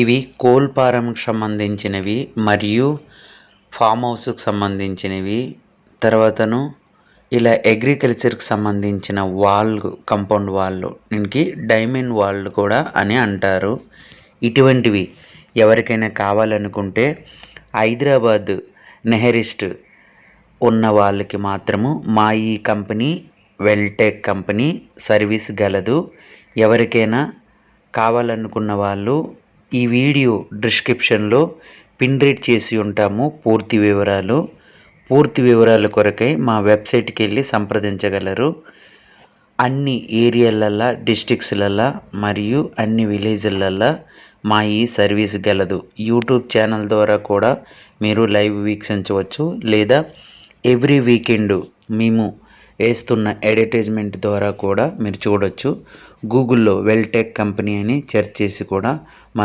ఇవి కోల్పారంకి సంబంధించినవి మరియు ఫామ్ హౌస్కి సంబంధించినవి. తర్వాతను ఇలా అగ్రికల్చర్కి సంబంధించిన వాల్ కంపౌండ్ వాళ్ళు దీనికి డైమండ్ వాళ్ళు కూడా అని అంటారు. ఇటువంటివి ఎవరికైనా కావాలనుకుంటే హైదరాబాద్ నెహరిస్ట్ ఉన్న వాళ్ళకి మాత్రము మా ఈ కంపెనీ వెల్టెక్ కంపెనీ సర్వీస్ గలదు. ఎవరికైనా కావాలనుకున్న వాళ్ళు ఈ వీడియో డిస్క్రిప్షన్లో పిన్ రేట్ చేసి ఉంటాము పూర్తి వివరాలు. పూర్తి వివరాల కొరకై మా వెబ్సైట్కి వెళ్ళి సంప్రదించగలరు. అన్ని ఏరియాలల్లో డిస్టిక్స్లల్లా మరియు అన్ని విలేజ్లల్లా మా ఈ సర్వీస్ గలదు. యూట్యూబ్ ఛానల్ ద్వారా కూడా మీరు లైవ్ వీక్షించవచ్చు లేదా ఎవ్రీ వీకెండ్ మేము వేస్తున్న అడ్వర్టైజ్మెంట్ ద్వారా కూడా మీరు చూడొచ్చు. గూగుల్లో వెల్టెక్ కంపెనీ అని సెర్చ్ చేసి కూడా